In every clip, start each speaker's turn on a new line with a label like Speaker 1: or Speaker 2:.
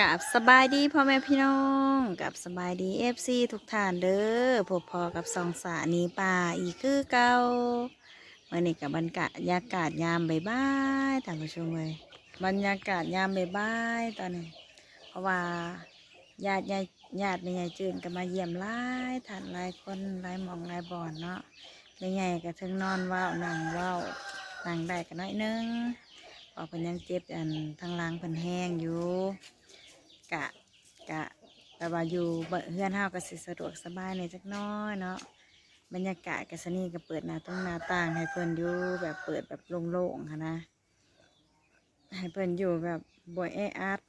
Speaker 1: กับสบายดีพ่อแม่พี่น้องกับสบายดีเอฟซีทุกท่านเด้อพบพอกับสองสานีป่าอีกคือเก่าเมื่อนี้กับบรรยากาศยามบ่ายๆท่านผู้ชมเลยบรรยากาศยามบ่ายๆตอนนี้ เพราะว่าญาติญาติญาติในยายจืนก็มาเยี่ยมหลายท่านหลายคนหลายมองหลายบอนเนาะในใหญ่ก็ถึงนอนว้าวนั่งว้าวนั่งได้ก็น้อยนึงเพอเพิ่นยังเจ็บอันทางล่างเพิ่นแห้งอยู่ กะกะแต่ว่าอยู่บ้านเฮือนเฮาก็สิสะดวกสบายในจักน้อยเนาะบรรยากาศกะสนี่ก็เปิดหน้าต้องหน้าต่าง ให้เพิ่นอยู่แบบเปิดแบบโล่งๆค่ะนะ ให้เพิ่นอยู่แบบบ่อยแออัด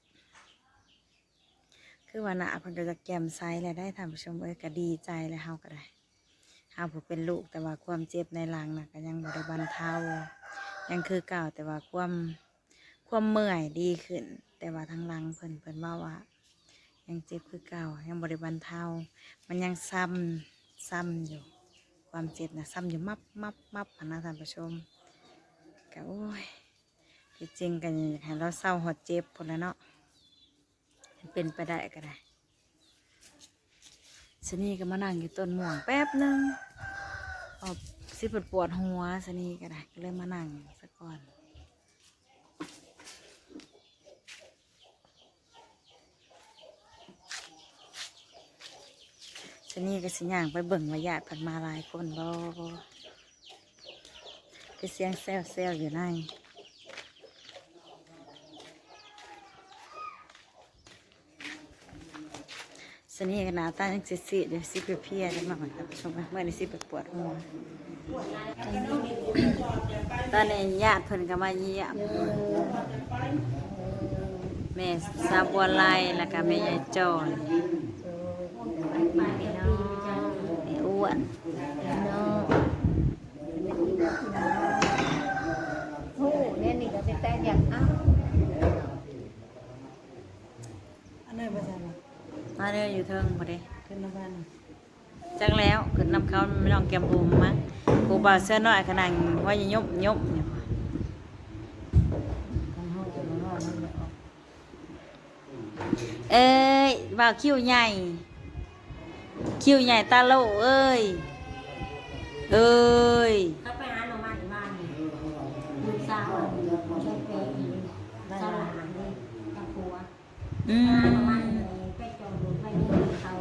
Speaker 1: คือว่าหน้าเพิ่นก็จะแก้มใสแล้วได้ท่านผู้ชมเอ้ยก็ดีใจแล้วเฮาก็ได้เฮาผู้เป็นลูกแต่ว่าความเจ็บในหลังน่ะก็ยังบ่ได้บรรเทายังคือเก่าแต่ว่าความความเมื่อยดีขึ้น แต่ว่าทางหลังเพิ่นเพิ่นว่าว่ายังเจ็บคือเก่ายังบริบรรเทามันยังซ้ำซ้ำอยู่ ความเจ็บนะซ้ำอยู่มับมับมับพะนะท่านผู้ชมก็โอ้ยที่จริงกันให้เราเศร้าหดเจ็บพนแล้วเนาะเป็นไปได้ก็ได้สนี่ก็มานั่งอยู่ต้นหม่วงแป๊บหนึงเอาสิปวดปวดหัวสนี่ก็ได้ก็เลยมานั่งสักก่อน ชนี่ก็สิย่างไปเบิ่งว่าญาติเพันมาหลายคนบ่บ่ไปเสียงแซวแซวอยู่ในสนี่ก็หนาตายังสิสิเดี๋ยวสิเปเพียได้มากกว่าท่านผู้ชมเมื่อนี้สิไปปวดหัวตอนนี้ญาติเพิ่นก็มาเยี่ยมแม่ซาบัวไลแล้วก็แม่ยายจอย
Speaker 2: ไปเนาะ
Speaker 1: อ้อ้วน
Speaker 2: เนาะโอ้เนี่ยนี่ก็เป็นแต่อยากเอา
Speaker 3: อันนี้ประจำอะ
Speaker 1: มาเด้ออยู่เทิงพอดี
Speaker 3: ขึ้นมาบ้านอะ
Speaker 1: จักแล้วขึ้นนำเขาไม่ลองแกมบูมมั้งกูบ่าวเสื้อน้อยขนาดว่าจะยบยบเนี่ย
Speaker 3: กันห้องจะมาห้องมันไม่ออก
Speaker 1: เอ้ยบ่าวคิ้วใหญ่ คิ้วใหญ่ตาโลเอ้ย เอ้ย
Speaker 2: เขาไปหาหน่อไม้บ้านนี่ลูกสาวช่วยเปย์อีกสาวหลานนี่กับผัว
Speaker 1: อื
Speaker 2: หามหน่อไม้ไปจองดูไปนี่เขา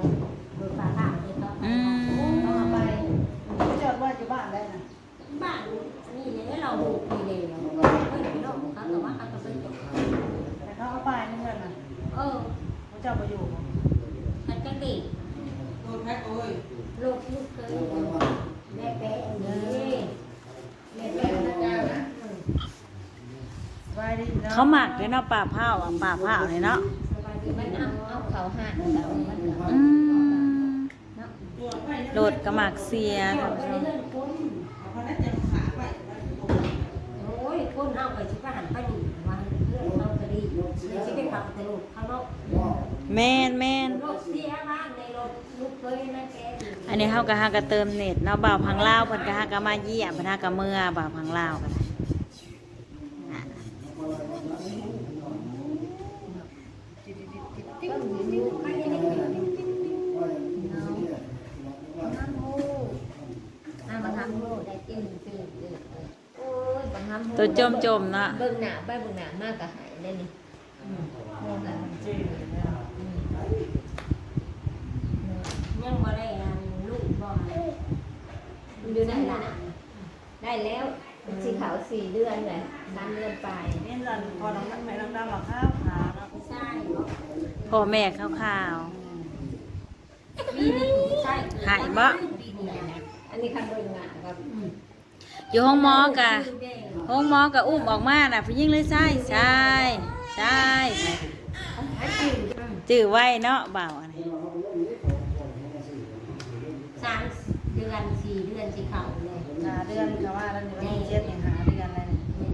Speaker 2: ดูปลาข้าวที่เขาไป
Speaker 1: อืม
Speaker 3: เอามาไปจอดว่าอยู่บ้านได้นะ
Speaker 2: บ้านนี่เนี่ยเราบุกนี่เลยไม่ได้หรอกเขาแต่ว่าเขาก็ไปจอง
Speaker 3: แต่เขาเอาไปนี่เงินน่ะ
Speaker 2: เออ
Speaker 3: เขาเจ้าไปอยู่บ่
Speaker 2: มันจะดี
Speaker 3: โดนแพ็คโอ้ย
Speaker 2: ลูกลูกเคยแม่แป๊ะนี่แม่แป๊ะนะจ๊ะนะ
Speaker 3: สบายดี เนาะ
Speaker 1: เขาหมักเลยเนาะป่าเผาอะป่าเผาเลยเนาะ
Speaker 2: มันเอาเอาเขาหันเรามันเหรอ
Speaker 1: อืม
Speaker 2: เนาะ
Speaker 1: โดดกระหมักเสียท่านผู้ชม
Speaker 2: โอ้ยคนเอาไปชิบหันไปนี่ว่าเพื่อนเขาก็ดีชิไปขับแต่ลูกเขาเนาะ
Speaker 1: แม่นแม่น
Speaker 2: รถเสียบ้านในรถลูกเคยนะแก
Speaker 1: อันนี้เฮากะฮากะเติมเน็ตเนาะบ่าวพังลาวเพิ่นกะฮากะมาเยี่ยมเพิ่นฮากะเมื่อบ่าวพังลาวกันนะ
Speaker 2: ก็มีอยู่ไปยังไงน้ำมูอ่ามาทำมูได้จิ้มจิ้มจิ้มโอ้ยมาทำมู
Speaker 1: ตัวจมจมๆเนาะ
Speaker 2: เบิ่งหน้าไปเบิ่งหน้ามากก็หายได้นี่
Speaker 3: โน่นน่ะมันจี้อยู่เนี่ย
Speaker 2: ยังบ่ได้อันลูกบ่อยู่ได้ละได้แล้วเป็นสีขาวสี่เดือนเลยสามเดือนไป
Speaker 3: นี่นั่นพอน้องแม่น้องดำหลับข้าวขาเนาะ
Speaker 2: ใช่
Speaker 1: พ่อแม่ข่าว
Speaker 2: ปีนี้ใช่
Speaker 1: หายบ่
Speaker 2: ปีนี้นะอันนี้คันเบิ่งหน้าครับ
Speaker 1: ๆ อยู่ห้องหมอกะห้องหมอกะอุ้มออกมาน่ะผู้หญิงเลยใช่ใช่ใช่จื้อไว้เนาะบ่าวอันนี้
Speaker 2: สามเดือนสี่เดือนสีขาวเลย
Speaker 3: หาเดือนเขาว่าแล้วนี่วันที่เจ็ดนี่หาเดือนเลยนี่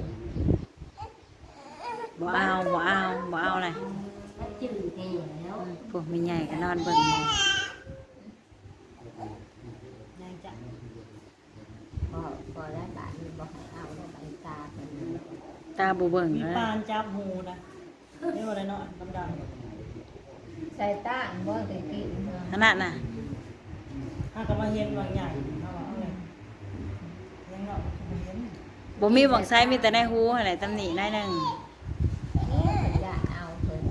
Speaker 1: บ่เอาบ่เอาบ่เอาเลย
Speaker 2: มันจืดแห้แล้ว
Speaker 1: พวกมีใหญ่ก็นอนเบิ่งหมอ
Speaker 3: ยังจะ
Speaker 2: พอพอแล้วบาทนี้บอกให้เอาแล้วใบตาเป็น
Speaker 1: ตา บ่เบิ่ง
Speaker 3: มี
Speaker 1: เลย
Speaker 3: ปานจับหูนะนี่ว่าอะไรเนาะดำดำ
Speaker 2: ใส่ต้านบ่ได้กิน
Speaker 1: ขนาดน่ะ
Speaker 3: ถ้าก็มาเห็นบางอย่างเขาบอกเอาเลยยังเนาะมาเห็น
Speaker 1: บ่มีหวังไซมีแต่ในหูอะไรตำหนิได้หนึ่ง
Speaker 2: อย่าเอาเพิ่น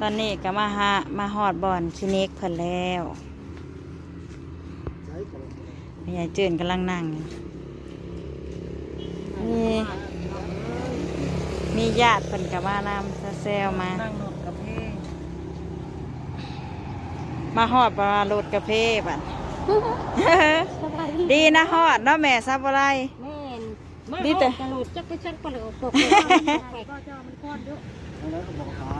Speaker 1: ตอนนี้ก็มาหามาฮอดบ่อนคลินิกเพิ่นแล้วแม่ยายจืนกำลังนั่งอยู่ มีมีญาติเพิ่นก็มานำแซวๆมา
Speaker 3: นั่งนกกับเพ่
Speaker 1: มาฮอดปลารถกาแฟบัดดีนะฮอดเนาะแม่ซับอะไร
Speaker 2: แม่นมา
Speaker 1: ดีแต่
Speaker 2: กระโดดจักไปจักปลาเหลวปกก็จะมันก้อนเยอะ
Speaker 4: แล้วก็บอกหา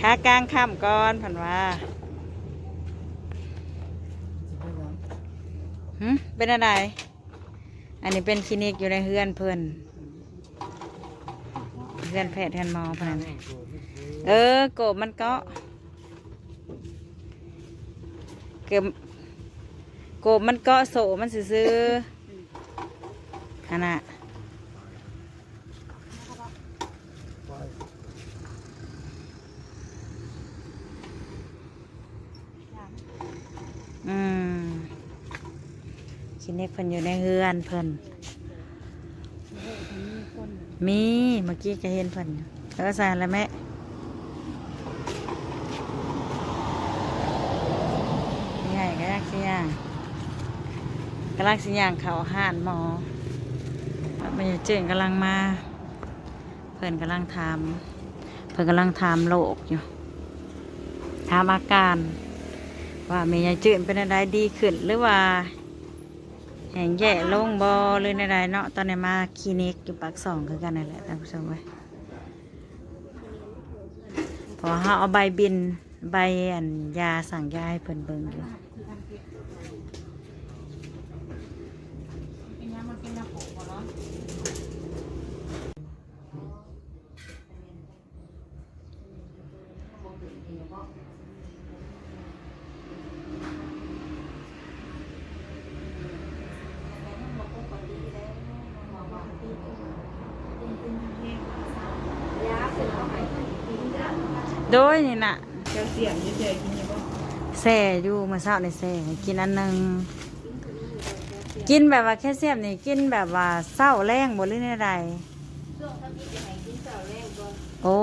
Speaker 1: ขากลางค่ำก่อนเพันว่า หึเป็นอะไร อันนี้เป็นคลินิกอยู่ในเฮือนเพิ่นเฮือนแพทย์เฮือนหมอเพิ่นน่ะเออโกบมันเกาะเกือบโกบมันเกาะโสมันซื้อๆอันน่ะ ชิ้นเล็กเพิ่นอยู่ในเฮือนเพิ่นมีเมื่อกี้ก็เห็นเพิ่นแล้วก็ใส่แล้วแม่นี่ไงก็ลักสิย่างกำลังสิย่างเขาห่านหมอมันอยู่เจิงกำลังมา เพิ่นกำลังถามเพิ่นกำลังถามโรคอยู่ถามอาการว่าแม่ยายจืดเป็นอะไรดีขึ้นหรือว่า แหงแย่ลงบอหรืออะไรเนาะตอนนี้มาคลินิกอยู่ปากสองคือกันนั่นแหละท่านผู้ชมเว้ยเพอเขาเอาใบบินใบอันยาสั่งยาให้เพิ่นเบิ่งอยู่โดยนี่น่ะ
Speaker 3: แคลเซียมเฉยๆกินอยู่บ่
Speaker 1: แซ่อยู่เมื่อเช้าในแซ่ให้กินอันหนึงกินแบบว่าแค่เสียมนี่กินแบบว่าเศร้าแรงบ่หรือในใดโอ้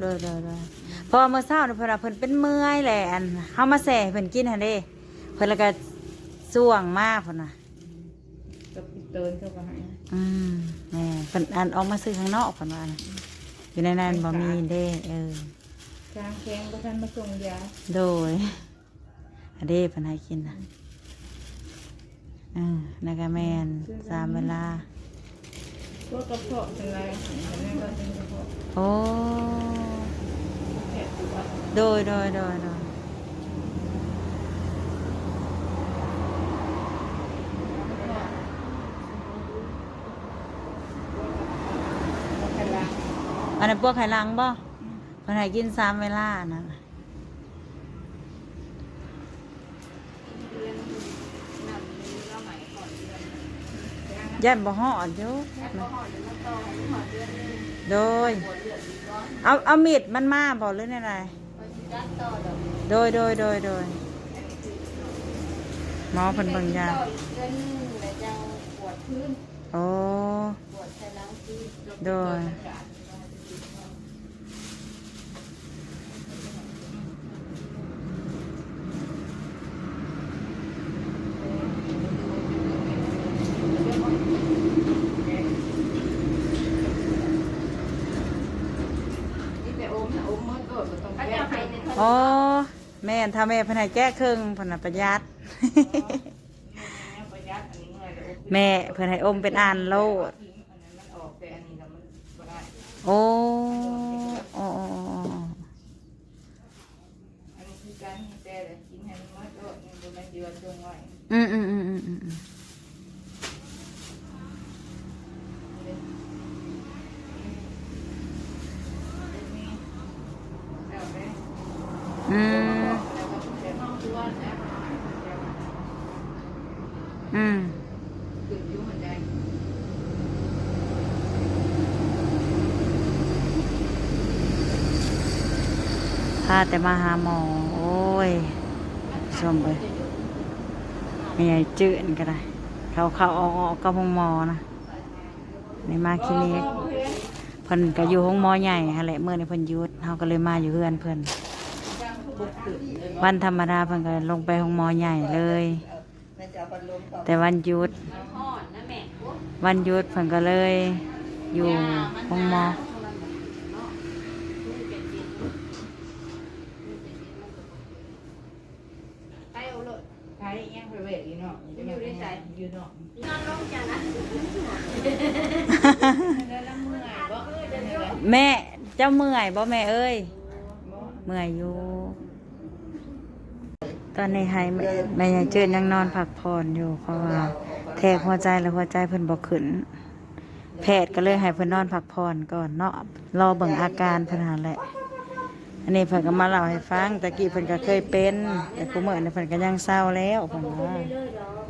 Speaker 1: โดยโดยโดยเพอเมื่อเช้านี่เพิ่นว่าเพิ่นเป็นเมื่อยแหละอันเฮามาแซ่ให้เพิ่นกินหั่นเด้เพิ่นแล้วก็ส่วงมากเพิ่นน่ะ
Speaker 3: กับอีเตินเข้าไปให้
Speaker 1: อืมแม่เพิ่นอันออกมาซื้อข้างนอกเพิ่นว่าน่ะอยู่ในนั้นบ่มีเด้เออ
Speaker 3: ช้างแข็งก็ท่านมาส่งยา
Speaker 1: โดยอันเด้เพิ่นให้กินน่ะเออนักแมนสามเวลา
Speaker 3: พวกกระเพาะเป็นไรแต่แม่ก็เป็นกระเพาะ
Speaker 1: โอ้
Speaker 3: แผลปวด
Speaker 1: โดยโดยโดยโดย
Speaker 3: แผลลาง
Speaker 1: อันนั้นพวกไข่ลังบ่ เพิ่นให้กินสามเวลานะย่านบ่ฮอดอยู่โดย เอาเอามีดมันมาบ่หรือไงโดยโดยโดยโดยหมอเพิ่นเบิ่งยา
Speaker 2: งินแล้วจัง
Speaker 1: โอ้โดย
Speaker 3: นี่แต่อมนะอมมันก็ต้อง
Speaker 2: ก็
Speaker 3: แก้
Speaker 2: จะให้ใน
Speaker 1: อ๋อแม่ นถ้าแม่เพิ่นให้แก้ครึ่งเพิ่นน่ะประหยัด
Speaker 3: ประหยัดอันนี้เมื่อยแล้ว
Speaker 1: แม่เพิ่นให้อมเป็นอันโลด
Speaker 3: ทิ้งอันนั้นมันออกแต่อันนี้น่ะมันบ่ได้
Speaker 1: โอ้โอ้โอ้โอ้
Speaker 3: อันนี้คือการที่แต่กินให้มันหมดก็มันบ่แม่นเดือนจงไว้
Speaker 1: อืมอืมอืมอืมอืมอืม
Speaker 3: แล้วแม่
Speaker 1: อืม
Speaker 3: แล้วก็แต่ห้องตัวนะ
Speaker 1: อืม
Speaker 3: ขึ้นอยู่ให้า
Speaker 1: แต่มาหาหมอ โอ้ยชมเลยม่ใหญ่จืดก็ได้ เขาเขาออกกกับห้องหมอนะในมาคลินิกเพิ่นก็อยู่ห้องหมอใหญ่ฮะแหละเมื่อในเพิ่นยุดเฮาก็เลยมาอยู่เพื่อนเพิ่นวันธรรมดาเพิ่นก็ลงไปห้องหมอใหญ่เลย แต่วันหยุด วันหยุดเพิ่นก็เลย อยู่ห้องหมอ
Speaker 2: ไปเอาเลย
Speaker 3: ใช้ยังไปเวทอยู่เนาะอยู่ในใจ อยู่เนาะ
Speaker 2: นอนลงจ้ะนะ
Speaker 3: แล้วละเมื่อยบ่
Speaker 1: แม่เจ้าเมื่อยบ่แม่เอ้ยเมื่อยอยู่ตอนนี้ให้แม่แม่ยังเจอยังนอนพักผ่อนอยู่เพราะว่าแทกหัวใจแล้วหัวใจเพิ่นบ่ขึ้นแพทย์ก็เลยให้เพิ่นนอนพักผ่อนก่อนเนาะรอเบิ่งอาการเพิ่นหาแหละ อันนี้เพิ่นก็มาเล่าให้ฟังตะกี้เพิ่นก็เคยเป็น แต่กูเมื้อนี้เพิ่นก็ยังเศร้าแล้วเพิ่นว่า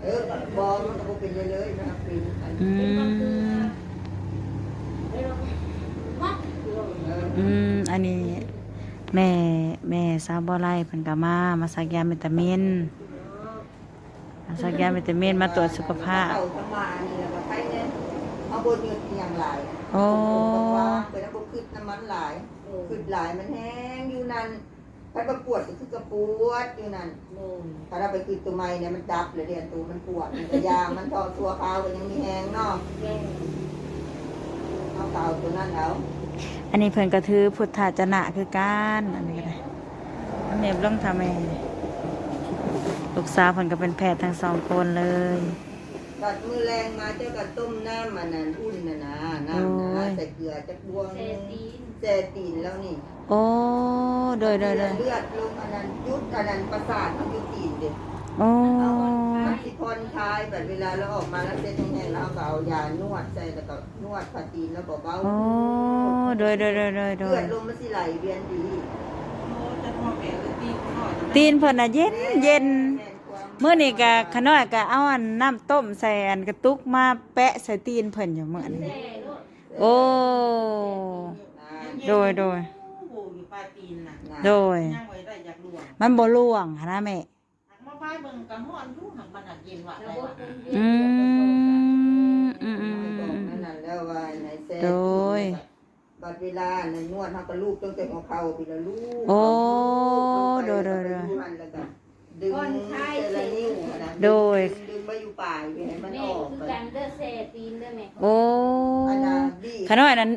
Speaker 4: เออบอกมันก็เป็นเลยๆนะเป็นอื
Speaker 1: มอืมอันนี้ แม่แม่สาวบ่ไลเพิ่นก็มามาสักยาวิตามินมาสักยาวิตามินมาตรวจสุขภาพ
Speaker 4: เต่าทั้งมานี่แล้วก็ใครเนี่ยเอาบนเงินอีหยังหลาย
Speaker 1: โอ้
Speaker 4: เป็นน้ำบ่ขึ้นน้ำมันหลาย ขึ้นหลายมันแห้งอยู่นั่นไปประปวดก็คือกระปวดอยู่นั่นถ้าเราไปขึ้นตัวใหม่เนี่ยมันดับเลยเดียนตัวมันปวดมันก็ยางมันทอตัวขาวก็ยังมีแห้งเนาะเอาเต่าตัวนั้นเอา
Speaker 1: อันนี้เพิ่นก็ถือพุทธาจนะคือการอันนี้ก็ได้อันนี้ลองทำเองลูกสาวเพิ่นก็เป็นแพทย์ทั้งสองคนเลย
Speaker 4: กัดมือแรงมาเจ้าก็ต้มน้ำมันนั่นอุ่นน่ะนะน้ำนะใส่เกลือจักบวง
Speaker 2: เซตีน
Speaker 4: แจตีนแล้วนี่
Speaker 1: โอ้โดยโดยโดย
Speaker 4: เลือดลงอันนั้นยุดอันนั้นประสาทมันยุดตีนเด็ก
Speaker 1: โอ้
Speaker 4: มันสิพอนคลายแบบเวลาเราออกมาแล้วเส้นแห้งๆแล้วก็เอายานวดใส่แล้วก็นวดผ่าตีนแล้วก็เบา
Speaker 1: โอ้โดยโดยโดยโดยโด
Speaker 4: เลือยดลมมันสิไหลเวียนดี
Speaker 1: ตีนเพิ่นน่ะเย็นเย็น
Speaker 4: แม่นความ
Speaker 1: เมื่อนี่ก็ขน้อยก็เอาอันน้ำต้มใส่อันกระตุกมาแปะใส่ตีนเพิ่นอยู่เหมือนนี้โอ้ โดยโดย
Speaker 3: บูอยู่ปลายตีนน่ะ
Speaker 1: โดย
Speaker 3: ย่างไว้ได้อยากลวง
Speaker 1: มันบ่ล่วงหั้นนะแม่
Speaker 3: หักมาพายเบิ่งกัฮ้อนอยู่หักมันหักเย็นว่ะได้ว่ะ
Speaker 1: อืมอืมอืม
Speaker 4: บ
Speaker 1: อื
Speaker 4: อก
Speaker 1: ม
Speaker 4: นั่นน่ะแล้วว่าในแซ่
Speaker 1: โดย
Speaker 4: บัดเวลาในนวดเฮาก็ลูบตั้งแต่หัวเข่าไปละลูบ
Speaker 1: โอ้
Speaker 4: ลูบ
Speaker 1: โดยโดยโดย
Speaker 4: มันแล้วก็ดึงแต่ละนิ้วนะ
Speaker 1: โดย
Speaker 4: ดึงไปอยู่ปลายไปให้มัน
Speaker 2: แม่
Speaker 4: ออก
Speaker 2: คือ
Speaker 4: ไป
Speaker 2: การเด้อเซตีนเด้อแม่
Speaker 1: โอ้
Speaker 4: อันน่ะดี
Speaker 1: ขน้อยนั้น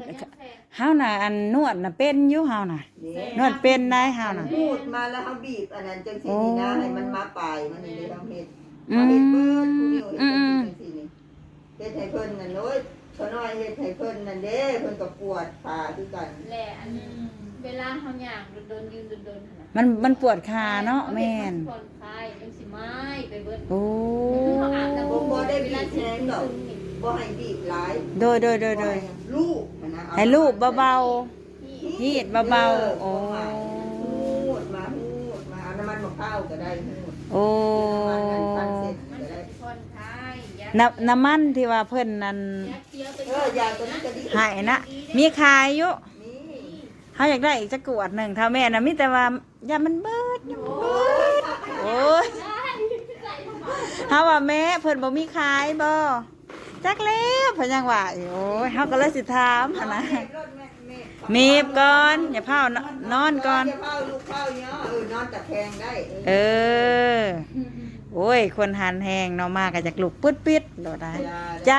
Speaker 1: เฮาน่ะอันนวดน่ะเป็นอยู่เฮาน่ะ นวดเป็นได้เฮาน่ะ
Speaker 4: พูดมาแล้วเขาบีบอันนั้นจังสีนี่นะให้มันมาปลายมันนี่เลยทำเฮ็ด
Speaker 1: อื
Speaker 4: เอา
Speaker 1: ม
Speaker 4: เฮ็ดเบิดผู้เดียว
Speaker 1: อื
Speaker 4: เฮ็ด
Speaker 1: มอืม
Speaker 4: จังสีนี่เฮ็ดให้เพิ่นนั่นโอ้ยเขาน้อยเฮ็ดให้เพิ่นนั่นเด้เพิ่นก็ปวดขาคือกัน
Speaker 2: แหละอันเวลาเฮาย่างโดนๆยืนโดนๆหั่นน่ะ
Speaker 1: มันมันปวดขาเนาะแม่น
Speaker 2: ผ่อนคลายจังสิไม้ไปเบิด
Speaker 1: โอ้
Speaker 2: คือเขาอาบน้ำ
Speaker 4: บ่บ่ได้บีบแรงดอกบ่ให้บีบหลาย
Speaker 1: โดยโดยโดยโดย
Speaker 4: ลูกนะเอา
Speaker 1: ให้ลูกเบา
Speaker 2: ที่
Speaker 1: ๆฮีดเบาๆโอ้
Speaker 4: หูดมาหูดมาเอาน้ำมันมะพร้าวก็ได้หูด
Speaker 1: โอ้
Speaker 4: น้ำมันพันเซ็ต
Speaker 2: มัน
Speaker 4: ก็
Speaker 2: จะ
Speaker 4: ได้
Speaker 2: ผ่อนคลายยา
Speaker 1: น้ำน้ำมันที่ว่าเพิ่นนั่น
Speaker 2: ยาเคี้ยวไป
Speaker 4: เออยาตัวนี้ก็ดี
Speaker 1: ใหายนะ มีขายอยู่
Speaker 4: นี่
Speaker 1: เฮาอยากได้อีกจักกวดหนึ่งถ้าแม่น่ะมีแต่ว่าอย่ามันเบิดอย่ามันเบิดโอ้ยเฮาว่าแม่เพิ่นบ่มีขายบ่ จักแล้วเพิ่นยังว่าอยู่โอ้ยเฮาก็เลยสิถามหั่นนะมีบก่อน อย่าเผานอนก่อน
Speaker 4: อย่าเผาลูกเผาเนาะเออนอนตะแคงได้
Speaker 1: เออ โอ้ย คนหันแหงเนาะมาก็จากลุกปึ๊ดปิดโดดได้ใจ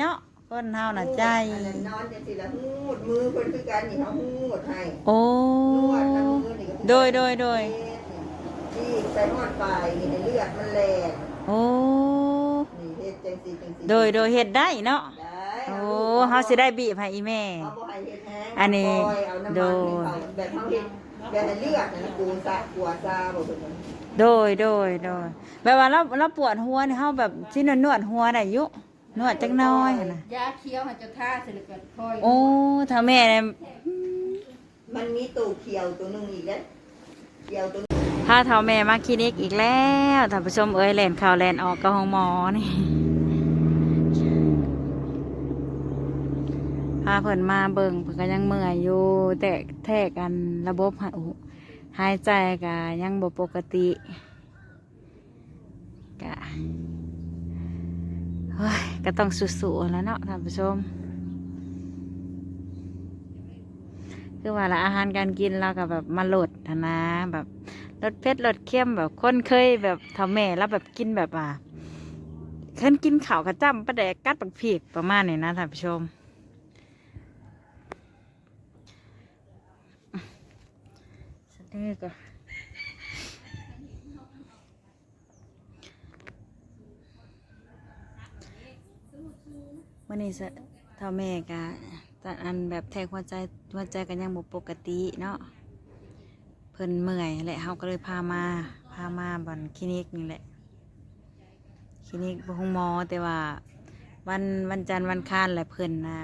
Speaker 1: เนาะคนเฮาน่ะใจ
Speaker 4: อันนั้นนอนจังซี่ละหูดมือเพิ่นคือกันนี่เฮาหูดให้
Speaker 1: โอ้
Speaker 4: นวดน้ำมือนี่ก็คือ
Speaker 1: โดยโดยโดย
Speaker 4: ที่ใส่นวดปลายนี่ให้เลือดมันแล่น
Speaker 1: โอ้
Speaker 4: นี่เฮ็ดจังซี่จังซี่
Speaker 1: โดยโดยเฮ็ดได้เนาะ
Speaker 4: ได้
Speaker 1: โอ้เฮาสิได้บีบให้อีแม่
Speaker 4: เอาบ่ให้เฮ็ดแห้ง
Speaker 1: อันนี้
Speaker 4: ปล่อยเอาน้ำมัน
Speaker 1: โดย
Speaker 4: ให้เขาแบบเฮาเฮ็ดแบบให้เลือดนะกูซะกัวซาบ่เพิ่นว่า
Speaker 1: โดยโดยโดยแบบว่าเราเราปวดหัวนี่เฮาแบบสินวดนวดหัวได้อยู่นวดจักหน้อยหั่นน่ะ
Speaker 2: ยาเคี้ยวให้เจ้าท่าสิริเกิดคอย
Speaker 1: โอ้ถ้าแม่เนี่ย
Speaker 4: มันมีตู้เขียวตัวหนึงอีกแล้วเขียวตัว
Speaker 1: พาเฒ่าแม่มาคลินิกอีกแล้วท่านผู้ชมเอ้ยแล่นเข้าแล่นออกกับห้องหมอนี่พา เพิ่นมาเบิ่งเพิ่นก็ยังเมื่อยอยู่แต่แทกกันระบบหายหายใจกะยังบ่ปกติกะเฮ้ยก็ต้องสู้ๆแล้วเนาะท่านผู้ชม คือว่าละอาหารการกินเราก็แบบมาลดนะแบบลดเผ็ดลดเค็มแบบคนเคยแบบทำแม่แล้วแบบกินแบบว่าเคยกินข้าวกระจ้ำปลาแดกกัดปักผีกประมาณนี้นะท่านผู้ชม สัก นิดก็วันนี้สะเท่าแม่กะตอนอันแบบแทกหัวใจหัวใจกันยังบ่ปกติเนาะเพิ่นเมื่อยแหละเฮาก็เลยพามาพามาบันคลินิกนี่แหละคลินิกห้องหมอแต่ว่าวันวันจันทร์วันค้านแหละเพิ่นนะ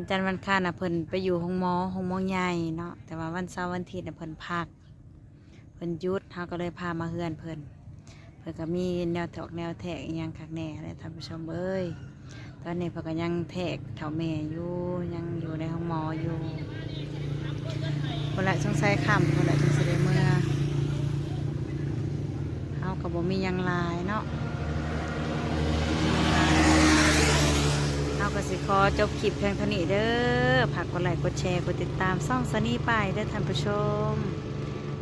Speaker 1: วันจันทร์วันค้านน่ะเพิ่นไปอยู่ห้องหมอห้องหมอใหญ่เนาะแต่ว่าวันเสาร์วันอาทิตย์น่ะเพิ่นพักเพิ่นหยุดเฮาก็เลยพามาเฮือนเพิ่นเพิ่นก็มีแนวถกแนวแทกยังคักแน่เลยท่านผู้ชมเอ้ยตอนนี้เพิ่นก็ยังแทกเท่าแม่อยู่ยังอยู่ในห้องหมออยู่คนละสงสัยค่ำคนละจังสิได้เมื่อเฮาก็บ่มียังลายเนาะาก็สิขอจบคลิปเพียงเท่านี้เด้อฝากกดไลค์กดแชร์กดติดตามซ่องสนี่ไปเด้อท่านผู้ชม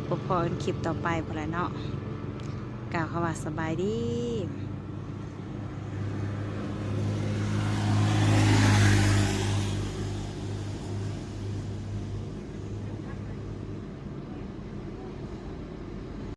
Speaker 1: พบพอกันคลิปต่อไปพอแล้วเนาะกล่าวคำว่าสบายดี